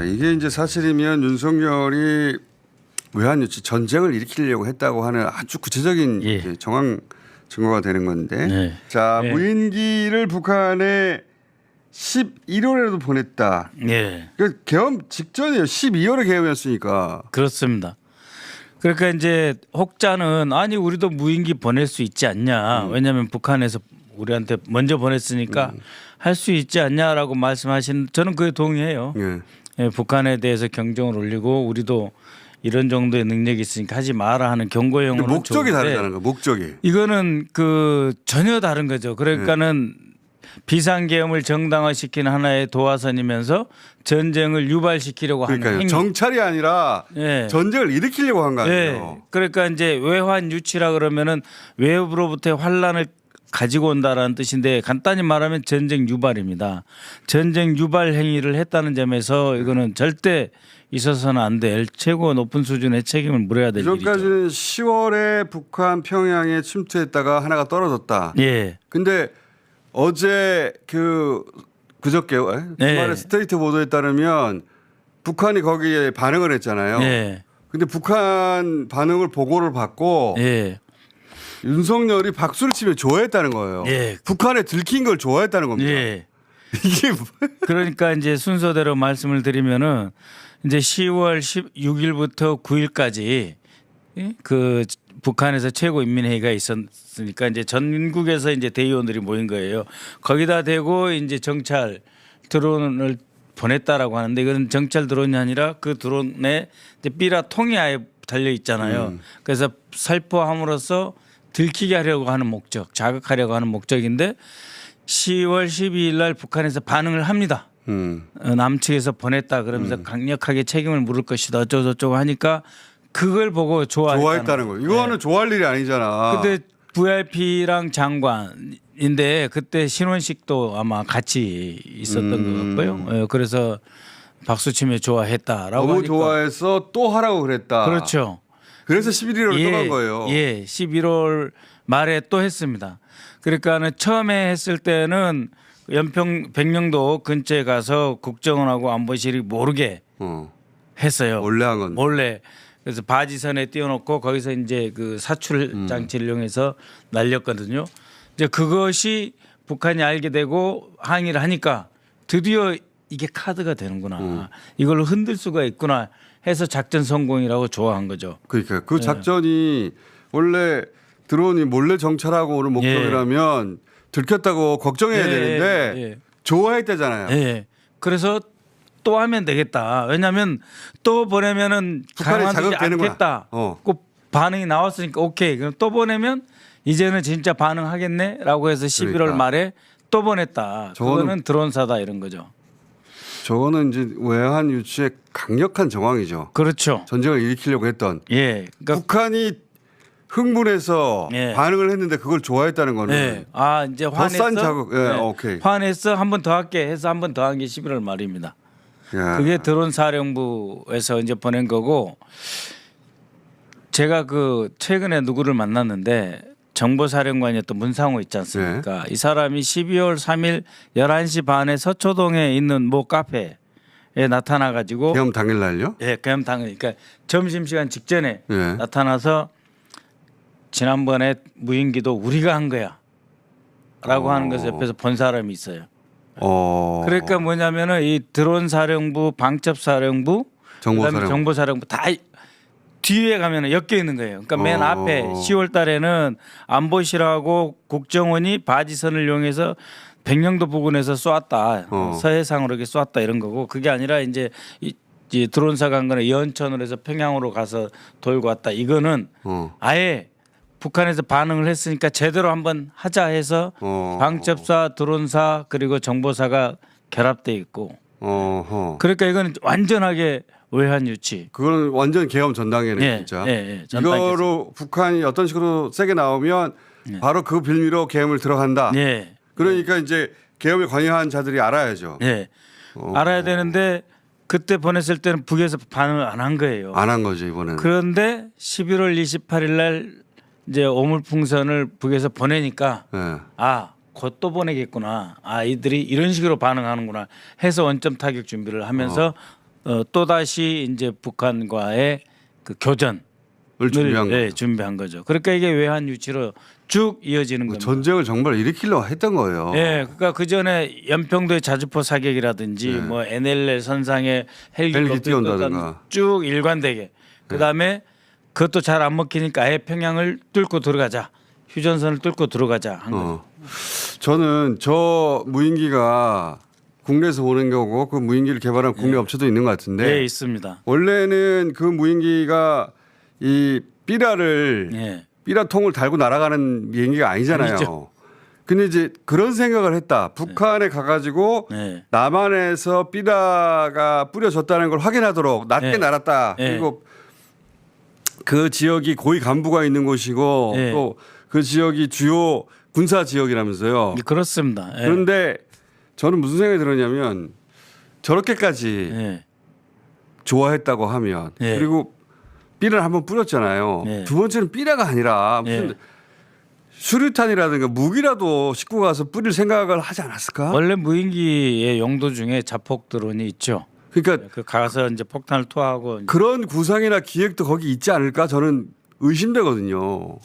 자 이게 이제 사실이면 윤석열이 외환 유치 전쟁을 일으키려고 했다고 하는 아주 구체적인 예. 정황 증거가 되는 건데. 네. 자 네. 무인기를 북한에 11월에도 보냈다. 예. 그 계엄 직전이에요. 12월에 계엄이었으니까. 그렇습니다. 그러니까 이제 혹자는 아니 우리도 무인기 보낼 수 있지 않냐. 음. 왜냐하면 북한에서 우리한테 먼저 보냈으니까 할수 있지 않냐라고 말씀하신 저는 그에 동의해요. 예. 예, 북한에 대해서 경종을 울리고 우리도 이런 정도의 능력이 있으니까 하지 마라 하는 경고용어는 목적이 다르다는 거. 목적이. 이거는 그 전혀 다른 거죠. 그러니까는 비상계엄을 정당화시키는 하나의 도화선이면서 전쟁을 유발시키려고 하는 그러니까요. 행위. 정찰이 아니라 예. 전쟁을 일으키려고 한거 예. 아니에요. 그러니까 이제 외환 유치라 그러면은 외부로부터 환란을 가지고 온다라는 뜻인데 간단히 말하면 전쟁 유발입니다. 전쟁 유발 행위를 했다는 점에서 이거는 절대 있어서는 안 될 최고 높은 수준의 책임을 물어야 될 일이죠. 이전까지는 10월에 북한 평양에 침투했다가 하나가 떨어졌다. 예. 근데 어제 그 그저께 네. 주말에 스테이트 보도에 따르면 북한이 거기에 반응을 했잖아요. 예. 근데 북한 반응을 보고를 받고 예. 윤석열이 박수를 치며 좋아했다는 거예요. 예. 북한에 들킨 걸 좋아했다는 겁니다. 예. 이게 뭐- 그러니까 이제 순서대로 말씀을 드리면은 이제 10월 16일부터 9일까지 그 북한에서 최고 인민회의가 있었으니까 이제 전국에서 이제 대의원들이 모인 거예요. 거기다 대고 이제 정찰 드론을 보냈다라고 하는데 이거는 정찰 드론이 아니라 그 드론에 이제 삐라 통이 아예 달려 있잖아요. 그래서 살포함으로써 들키게 하려고 하는 목적, 자극하려고 하는 목적인데 10월 12일 날 북한에서 반응을 합니다. 음. 어, 남측에서 보냈다 그러면서 강력하게 책임을 물을 것이다 어쩌고저쩌고 하니까 그걸 보고 좋아했다는 거예요. 이거는 좋아할 일이 아니잖아. 근데 VIP랑 장관인데 그때 신원식도 아마 같이 있었던 음. 것 같고요. 예, 그래서 박수 치며 좋아했다라고 너무 하니까 좋아해서 또 하라고 그랬다. 그렇죠. 그래서 11일을 또간 거예요. 예, 11월 말에 또 했습니다. 그러니까는 처음에 했을 때는 연평 백령도 근처에 가서 국정원하고 안보실이 모르게 어. 했어요. 원래 한 건. 몰래. 그래서 바지선에 띄워놓고 거기서 이제 그 사출 음. 장치를 이용해서 날렸거든요. 이제 그것이 북한이 알게 되고 항의를 하니까 드디어 이게 카드가 되는구나. 음. 이걸 흔들 수가 있구나 해서 작전 성공이라고 좋아한 거죠. 그러니까 그 작전이 원래 드론이 몰래 정찰하고 오는 목적이라면 들켰다고 걱정해야 예, 되는데 예. 좋아했다잖아요. 예. 그래서 또 하면 되겠다. 왜냐하면 또 보내면은 북한이. 않겠다. 어. 꼭 반응이 나왔으니까 오케이. 그럼 또 보내면 이제는 진짜 반응하겠네라고 해서 11월 그러니까. 말에 또 보냈다. 저거는- 드론사다 이런 거죠. 저거는 이제 외환 유치의 강력한 정황이죠. 그렇죠. 전쟁을 일으키려고 했던 예. 그러니까 북한이 흥분해서 예. 반응을 했는데 그걸 좋아했다는 거는 예. 아 이제 더 화냈어. 싼 자극. 예, 오케이. 화냈어. 한 번 더 할게 해서 한 번 더 한 게 11월 말입니다. 야. 그게 드론 사령부에서 이제 보낸 거고 제가 그 최근에 누구를 만났는데 정보사령관이었던 문상호 있지 않습니까? 이 사람이 12월 3일 11시 반에 서초동에 있는 모 카페에 나타나 가지고 계엄 당일 날요? 예, 그냥 당연 그러니까 점심 시간 직전에 예. 나타나서 지난번에 무인기도 우리가 한 거야. 라고 하는 것을 옆에서 본 사람이 있어요. 어. 그러니까 뭐냐면은 이 드론 사령부, 방첩 사령부, 정보사령부. 그다음에 정보 사령부 다 뒤에 가면은 엮여 있는 거예요. 그러니까 맨 어. 앞에 10월 달에는 안보실하고 국정원이 바지선을 이용해서 백령도 부근에서 쏘았다. 어. 서해상으로 이렇게 쏘았다 이런 거고 그게 아니라 이제 이, 이 드론 사 간 거는 연천으로 해서 평양으로 가서 돌고 왔다. 이거는 어. 아예 북한에서 반응을 했으니까 제대로 한번 하자 해서 어. 방첩사, 드론사 그리고 정보사가 결합돼 있고 어허. 그러니까 이거는 완전하게 외환 유치. 그거는 완전 계엄 전당이네 예, 진짜. 예, 예. 이거로 북한이 어떤 식으로 세게 나오면 바로 그 빌미로 계엄을 들어간다. 예, 그러니까 이제 계엄에 관여한 자들이 알아야죠. 예. 어. 알아야 되는데 그때 보냈을 때는 북에서 반응을 안 한 거예요. 안 한 거죠 이번에는. 그런데 11월 28일 날 이제 오물풍선을 북에서 보내니까 예. 아, 곧 또 보내겠구나. 아, 이들이 이런 식으로 반응하는구나 해서 원점 타격 준비를 하면서 어, 또 다시 이제 북한과의 그 교전을 을 준비한 거. 네, 준비한 거죠. 그러니까 이게 외환 유치로 쭉 이어지는 겁니다. 전쟁을 정말 일으키려고 했던 거예요. 예, 그러니까 그 전에 연평도의 자주포 사격이라든지 네. 뭐 NLL 선상에 헬기, 헬기 헬기 띄운다든가. 쭉 일관되게. 그 다음에 그것도 잘 안 먹히니까 아예 평양을 뚫고 들어가자. 휴전선을 뚫고 들어가자 한 거죠. 어. 저는 저 무인기가 국내에서 오는 거고 그 무인기를 개발한 국내 업체도 있는 것 같은데 네, 있습니다. 원래는 그 무인기가 이 삐라를 예. 삐라 통을 달고 날아가는 비행기가 아니잖아요. 아니죠. 근데 이제 그런 생각을 했다. 북한에 가가지고 네. 남한에서 삐라가 뿌려졌다는 걸 확인하도록 낮게 네. 날았다. 네. 그리고 그 지역이 고위 간부가 있는 곳이고 네. 또그 지역이 주요 군사 지역이라면서요. 그렇습니다. 예. 그런데 저는 무슨 생각이 들었냐면 저렇게까지 예. 좋아했다고 하면 네. 그리고 삐를 한번 뿌렸잖아요. 네. 두 번째는 삐라가 아니라 무슨 네. 수류탄이라든가 무기라도 싣고 가서 뿌릴 생각을 하지 않았을까? 원래 무인기의 용도 중에 자폭 드론이 있죠. 그러니까 그 가서 이제 폭탄을 투하하고 그런 구상이나 기획도 거기 있지 않을까 저는 의심되거든요.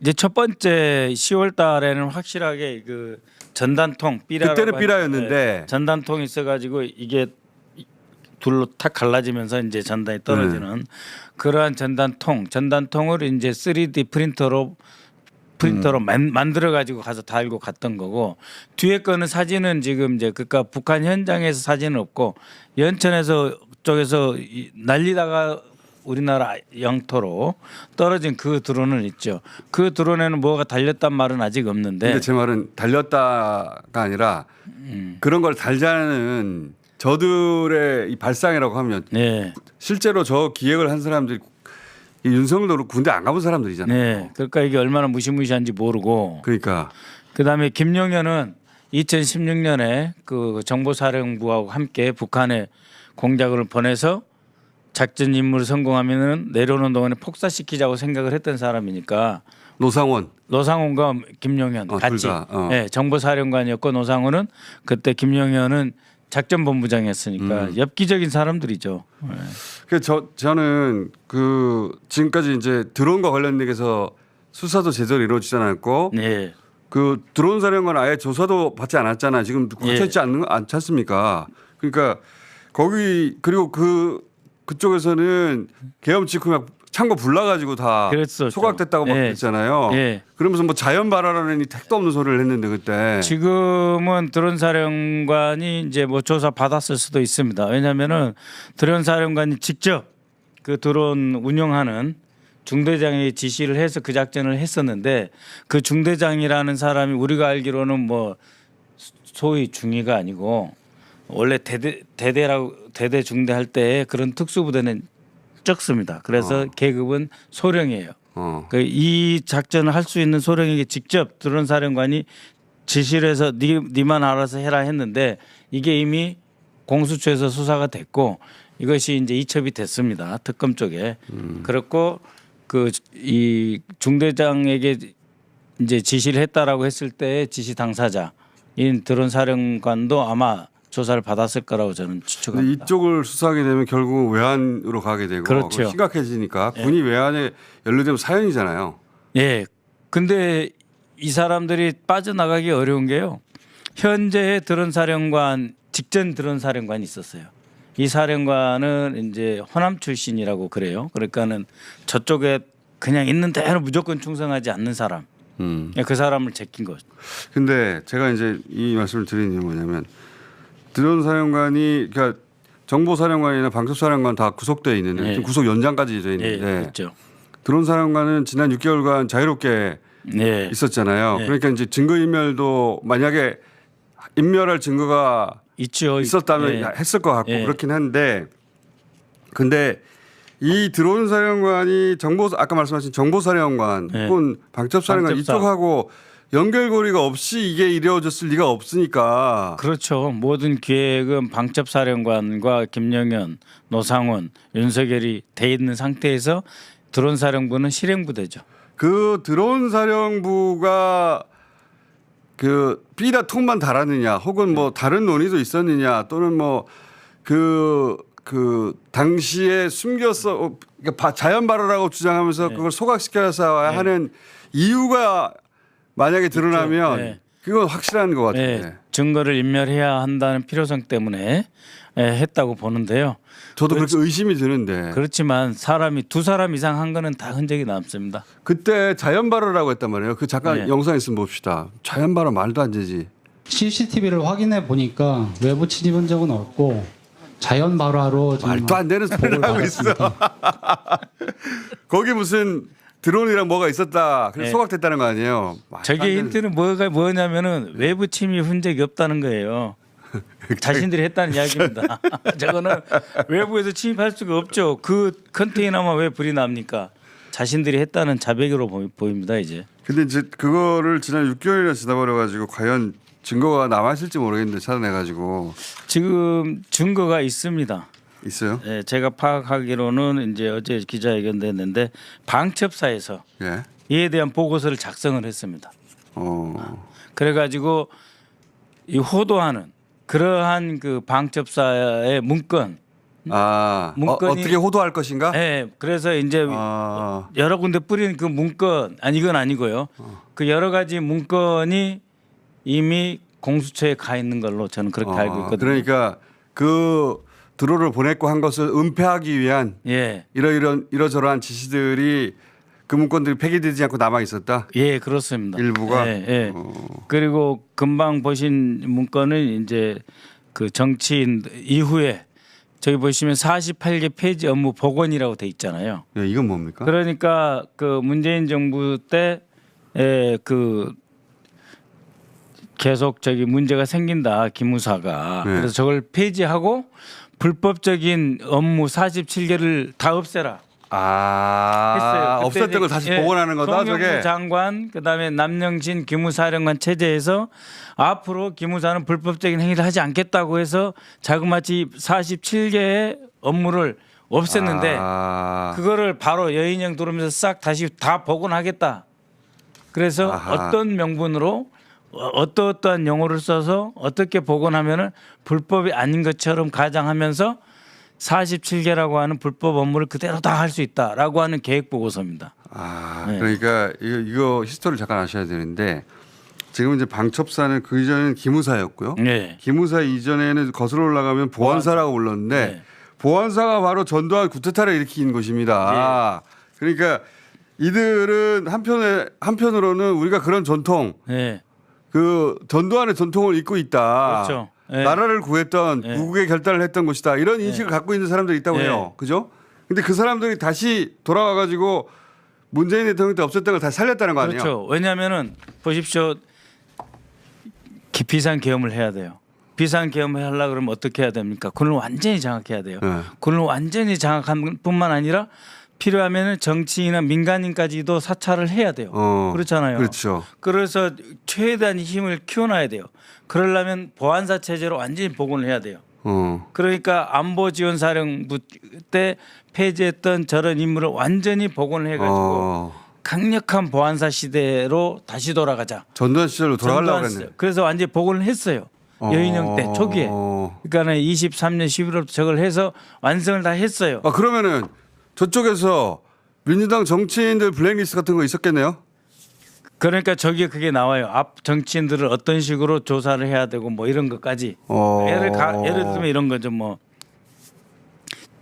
이제 첫 번째 10월 달에는 확실하게 그 전단통 삐라 그때는 삐라였는데. 전단통이 있어가지고 이게 둘로 탁 갈라지면서 이제 전단이 떨어지는 네. 그러한 전단통 전단통을 이제 3D 프린터로 프린터로 음. 만, 만들어 가지고 가서 달고 갔던 거고 뒤에 거는 사진은 지금 이제 그니까 북한 현장에서 사진은 없고 연천에서 쪽에서 이- 날리다가 우리나라 영토로 떨어진 그 드론은 있죠. 그 드론에는 뭐가 달렸단 말은 아직 없는데 근데 제 말은 달렸다가 아니라 음. 그런 걸 달자는 저들의 이 발상이라고 하면 네. 실제로 저 기획을 한 사람들이 이 윤석열도 군대 안 가본 사람들이잖아요. 네. 그러니까 이게 얼마나 무시무시한지 모르고 그러니까 그다음에 김용현은 2016년에 그 정보사령부하고 함께 북한에 공작을 보내서 작전 임무를 성공하면은 내려오는 동안에 폭사시키자고 생각을 했던 사람이니까 노상원 노상훈과 김용현 어, 같이 둘 다, 어. 네, 정보사령관이었고 노상훈은 그때 김용현은 작전본부장이었으니까 음. 엽기적인 사람들이죠. 네. 그저 저는 그 지금까지 이제 드론과 관련돼서 수사도 제대로 이루어지지 않았고 네. 그 드론 사령관 아예 조사도 받지 않았잖아. 지금 예. 갇혀 있지 않는 않지 않습니까? 그러니까 거기 그리고 그 그쪽에서는 계엄 직후 막 창고 불나가지고 다 그랬었죠. 소각됐다고 막 예. 그랬잖아요. 예. 그러면서 뭐 자연 발화라는 이 택도 없는 소리를 했는데 그때 지금은 드론 사령관이 이제 뭐 조사 받았을 수도 있습니다. 왜냐하면은 드론 사령관이 직접 그 드론 운영하는 중대장이 지시를 해서 그 작전을 했었는데 그 중대장이라는 사람이 우리가 알기로는 뭐 소위 중위가 아니고 원래 대대 대대라고 대대 중대 할때 그런 특수부대는 적습니다. 그래서 계급은 소령이에요. 어. 그 이 작전을 할 수 있는 소령에게 직접 드론 사령관이 지시를 해서 니, 니만 알아서 해라 했는데 이게 이미 공수처에서 수사가 됐고 이것이 이제 이첩이 됐습니다. 특검 쪽에. 그렇고 그 이 중대장에게 이제 지시를 했다라고 했을 때 지시 당사자인 드론 사령관도 아마 조사를 받았을 거라고 저는 추측합니다. 이쪽을 수사하게 되면 결국 외환으로 가게 되고 그렇죠. 심각해지니까 군이 외환에 연루되면 사형이잖아요. 예. 근데 이 사람들이 빠져나가기 어려운 게요. 현재의 드론 사령관 직전 드론 사령관이 있었어요. 이 사령관은 이제 호남 출신이라고 그래요. 그러니까는 저쪽에 그냥 있는 대로 무조건 충성하지 않는 사람. 음. 그 사람을 제낀 거죠. 근데 제가 이제 이 말씀을 드리는 이유는 뭐냐면 드론 사령관이 그러니까 정보 사령관이나 방첩 사령관 다 구속돼 있는데 네. 지금 구속 연장까지 돼 예, 있는데 그렇죠. 드론 사령관은 지난 6개월간 자유롭게 네. 있었잖아요. 네. 그러니까 이제 증거 인멸도 만약에 인멸할 증거가 있죠. 있었다면 예. 했을 것 같고 예. 그렇긴 한데 근데 이 드론 사령관이 정보 아까 말씀하신 정보 사령관 네. 혹은 방첩 사령관 방첩사. 이쪽하고 연결고리가 없이 이게 이루어졌을 리가 없으니까 그렇죠. 모든 기획은 방첩 사령관과 김영현, 노상원, 윤석열이 돼 있는 상태에서 드론 사령부는 실행 부대죠. 그 드론 사령부가 그 삐라 통만 달았느냐 혹은 뭐 다른 논의도 있었느냐 또는 뭐그그 당시에 숨겼어 어, 그러니까 바- 자연 발화라고 주장하면서 네. 그걸 소각시켜서 하는 이유가 만약에 드러나면 네. 그건 확실한 것 같아요. 예, 증거를 인멸해야 한다는 필요성 때문에 예, 했다고 보는데요. 저도 그렇게 의심이 드는데 그렇지만 사람이 두 사람 이상 한 거는 다 흔적이 남습니다. 그때 자연 발화라고 했단 말이에요. 그 잠깐 네. 영상 있으면 봅시다. 자연 발화 말도 안 되지. CCTV를 확인해 보니까 외부 침입한 적은 없고 자연 발화로 말도 안 되는 소리를 하고 있어. 받았습니다. 거기 무슨 드론이랑 뭐가 있었다. 그래서 네. 소각됐다는 거 아니에요. 저게 힌트는 뭐가 뭐냐면은 외부 침입 흔적이 없다는 거예요. 자신들이 했다는 이야기입니다. 저거는 외부에서 침입할 수가 없죠. 그 컨테이너만 왜 불이 납니까? 자신들이 했다는 자백으로 보- 보입니다 이제. 근데 이제 그거를 지난 6개월이나 지나버려 가지고 과연 증거가 남아 있을지 모르겠는데 찾아내 가지고 지금 증거가 있습니다. 있어요. 예, 제가 파악하기로는 이제 어제 기자회견도 했는데 방첩사에서 예. 이에 대한 보고서를 작성을 했습니다. 어. 그래가지고 이 호도하는 그러한 그 방첩사의 문건, 아, 어, 문건이- 어 떻게 호도할 것인가? 예, 그래서 이제 아, 여러 군데 뿌린 그 문건, 아니 이건 아니고요. 그 여러 가지 문건이 이미 공수처에 가 있는 걸로 저는 그렇게 알고 어, 있거든요. 그러니까 그 드론을 보냈고 한 것을 은폐하기 위한 예, 이러이런 이러저러한 지시들이 그 문건들이 폐기되지 않고 남아 있었다. 예, 그렇습니다. 일부가? 예, 예. 어. 그리고 금방 보신 문건은 이제 그 정치인 이후에 저기 보시면 48개 폐지 업무 복원이라고 돼 있잖아요. 예, 이건 뭡니까? 그러니까 그 문재인 정부 때그 계속 저기 문제가 생긴다 기무사가 네. 그래서 저걸 폐지하고 불법적인 업무 47개를 다 없애라 아, 했어요. 없었던 걸 다시 예, 복원하는 거다, 송영무 저게. 장관 그다음에 남영신 기무사령관 체제에서 앞으로 기무사는 불법적인 행위를 하지 않겠다고 해서 자그마치 47개의 업무를 없앴는데 아, 그거를 바로 여인형 들어오면서 싹 다시 다 복원하겠다. 그래서 아하. 어떤 명분으로 어- 어떠어떠한 용어를 써서 어떻게 복원하면은 불법이 아닌 것처럼 가장하면서 47개라고 하는 불법 업무를 그대로 다 할 수 있다라고 하는 계획 보고서입니다. 아, 네. 그러니까 이거, 이거 히스토리를 잠깐 아셔야 되는데 지금 이제 방첩사는 그 이전에는 기무사였고요. 네. 기무사 이전에는 거슬러 올라가면 보안사라고 불렀는데 네. 보안사가 바로 전두환 구테타를 일으킨 것입니다. 예. 그러니까 이들은 한편에 한편으로는 우리가 그런 전통 네. 그 전두환의 전통을 잇고 있다. 그렇죠. 예. 나라를 구했던 예. 구국의 결단을 했던 것이다. 이런 인식을 갖고 있는 사람들이 있다고 예. 해요. 그죠? 근데 그 사람들이 다시 돌아와 가지고 문재인 대통령 때 없었던 걸 다시 살렸다는 거 아니에요? 그렇죠. 왜냐하면은 보십시오. 기- 비상 계엄을 해야 돼요. 비상 계엄을 하려 그러면 어떻게 해야 됩니까? 군을 완전히 장악해야 돼요. 네. 군을 완전히 장악한 뿐만 아니라 필요하면은 정치인이나 민간인까지도 사찰을 해야 돼요. 어, 그렇잖아요. 그렇죠. 그래서 최대한 힘을 키워놔야 돼요. 그러려면 보안사 체제로 완전히 복원을 해야 돼요. 어. 그러니까 안보 지원 사령부 때 폐지했던 저런 임무를 완전히 복원을 해가지고 어. 강력한 보안사 시대로 다시 돌아가자. 전두환 시절로 돌아가려고 전두환 그랬네. 그래서 완전히 복원을 했어요. 여인형 때 초기에. 어. 그러니까 23년 11월부터 저걸 해서 완성을 다 했어요. 아 그러면은 저쪽에서 민주당 정치인들 블랙리스트 같은 거 있었겠네요. 그러니까 저기에 그게 나와요. 앞 정치인들을 어떤 식으로 조사를 해야 되고 뭐 이런 것까지. 어. 예를 가, 예를 들면 이런 거죠. 뭐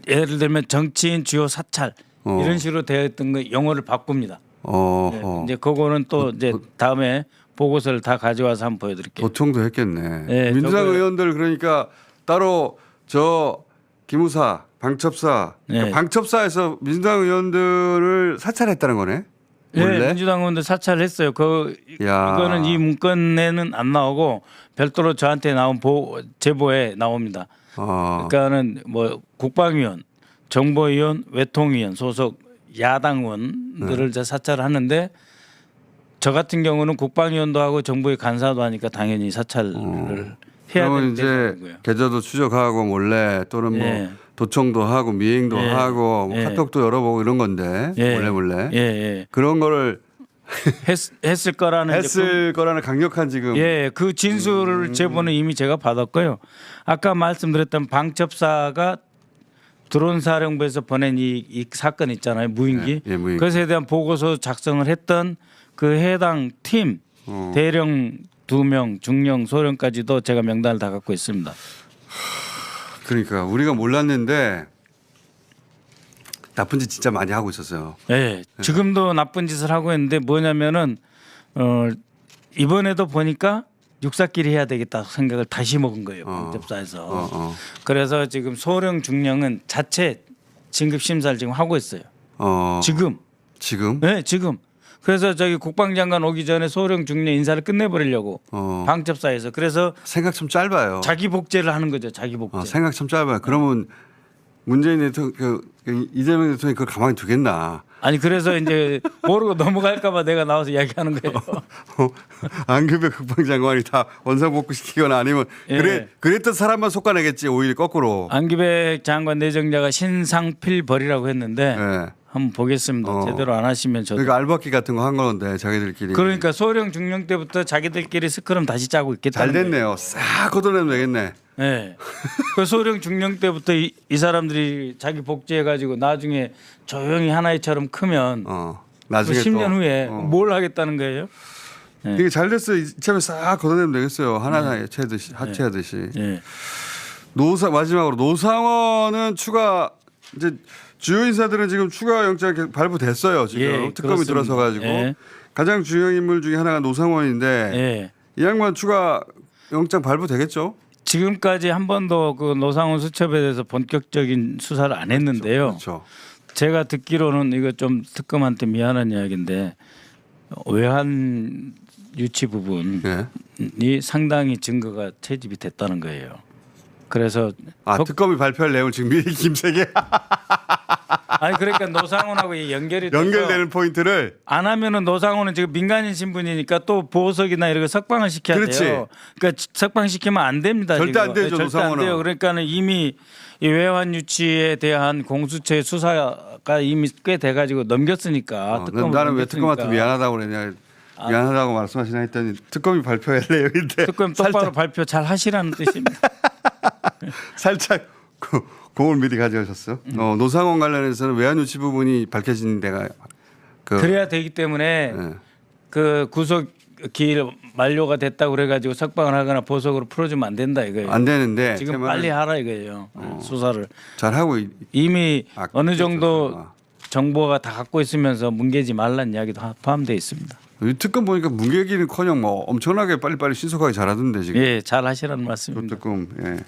예를 들면 정치인 주요 사찰 어. 이런 식으로 되어 있던 거 용어를 바꿉니다. 어. 네, 이제 그거는 또 이제 다음에 보고서를 다 가져와서 한번 보여드릴게요. 도청도 했겠네. 네, 민주당 저거- 의원들 그러니까 따로 저 기무사, 방첩사, 네. 그러니까 방첩사에서 민주당 의원들을 사찰했다는 거네. 네, 원래. 민주당 의원들 사찰을 했어요. 그 야. 이거는 이 문건에는 안 나오고 별도로 저한테 나온 보, 제보에 나옵니다. 어. 그러니까는 뭐 국방위원, 정보위원, 외통위원 소속 야당 의원들을 네. 사찰을 하는데 저 같은 경우는 국방위원도 하고 정부의 간사도 하니까 당연히 사찰을 해야 어. 그러면 되는 이제. 계좌도 추적하고 몰래 또는 뭐 예. 도청도 하고 미행도 예. 하고 뭐 예. 카톡도 열어보고 이런 건데 예. 몰래 몰래 예, 예. 그런 거를 했, 했을 거라는 했을 거라는 강력한 지금 예, 그 진술을 음. 제보는 이미 제가 받았고요. 아까 말씀드렸던 방첩사가 드론 사령부에서 보낸 이, 이 사건 있잖아요 무인기. 예, 예, 무인기. 그것에 대한 보고서 작성을 했던 그 해당 팀 어. 대령 두 명, 중령, 소령까지도 제가 명단을 다 갖고 있습니다. 그러니까 우리가 몰랐는데 나쁜 짓 진짜 많이 하고 있었어요. 예, 지금도 나쁜 짓을 하고 있는데 뭐냐면은 어 이번에도 보니까 육사끼리 해야 되겠다 생각을 다시 먹은 거예요 어. 방접사에서. 어, 어. 그래서 지금 소령 중령은 자체 진급 심사를 지금 하고 있어요. 어, 지금, 지금 네, 지금. 그래서 저기 국방장관 오기 전에 소령 중령 인사를 끝내버리려고 어, 방접사에서 그래서 생각 좀 짧아요. 자기 복제를 하는 거죠. 자기 복제. 어, 생각 참 짧아요. 그러면 문재인 대통령, 그, 그 이재명 대통령이 그걸 가만히 두겠나? 아니 그래서 이제 모르고 넘어갈까봐 내가 나와서 이야기하는 거예요. 어, 안규배 국방장관이 다 원상복구 시키거나 아니면 예. 그래 그랬던 사람만 속아내겠지 오히려 거꾸로. 안기백 장관 내정자가 신상필 벌이라고 했는데 예. 한번 보겠습니다. 어. 제대로 안 하시면 저도. 그러니까 알바끼 같은 거 한 건데 자기들끼리. 그러니까 소령 중령 때부터 자기들끼리 스크럼 다시 짜고 있겠다는 잘. 됐네요. 싹 걷어내면 되겠네. 네. 그 소령 중령 때부터 이, 이 사람들이 자기 복제해 가지고 나중에 조용히 하나이처럼 크면 어. 그 나중에 10년 또. 후에 어. 뭘 하겠다는 거예요? 네. 이게 잘 됐어. 이참에 싹 걷어내면 되겠어요. 하나 해체하듯이 하체하듯이. 예. 노사 마지막으로 노상원은 추가 이제 주요 인사들은 지금 추가 영장 이 발부됐어요. 지금 예, 특검이 그렇습니다. 들어서 가지고 예. 가장 중요한 인물 중에 하나가 노상원인데 예. 이 양반 추가 영장 발부되겠죠? 지금까지 한 번도 그 노상훈 수첩에 대해서 본격적인 수사를 안 했는데요. 그렇죠. 제가 듣기로는 이거 좀 특검한테 미안한 이야기인데 외환 유치 부분이 예. 상당히 증거가 채집이 됐다는 거예요. 그래서 아 덕- 특검이 발표할 내용을 지금 미리 김세계 아니 그러니까 노상훈하고 이 연결이 돼서 연결되는 포인트를 안 하면은 노상훈은 지금 민간인 신분이니까 또 보석이나 이런 거 석방을 시켜야 그렇지. 돼요. 그러니까 석방 시키면 안 됩니다. 절대 지금. 안 되죠, 네, 절대 안 노상훈은. 돼요. 그러니까는 이미 이 외환 유치에 대한 공수처 수사가 이미 꽤 돼가지고 넘겼으니까. 어, 특검을 나는 왜 넘겼으니까. 특검한테 미안하다고 그러냐 미안하다고 말씀하시나 했더니 특검이 발표할 내용인데 특검 똑바로 발표 잘 하시라는 뜻입니다. 살짝 그 공을 미리 가져오셨어. 음. 어, 노상원 관련해서는 외환 유치 부분이 밝혀진 데가 그 그래야 되기 때문에 예. 그 구속 기일 만료가 됐다고 그래가지고 석방을 하거나 보석으로 풀어주면 안 된다 이거예요. 안 되는데 지금 제 빨리 하라 이거예요. 수사를 잘 하고 있- 이미 아, 어느 정도 그렇구나. 정보가 다 갖고 있으면서 뭉개지 말라는 이야기도 하- 포함되어 있습니다. 이 특검 보니까 문개기는커녕 뭐 엄청나게 빨리빨리 신속하게 잘하던데 지금 예, 잘 하시라는 말씀입니다. 특검 예.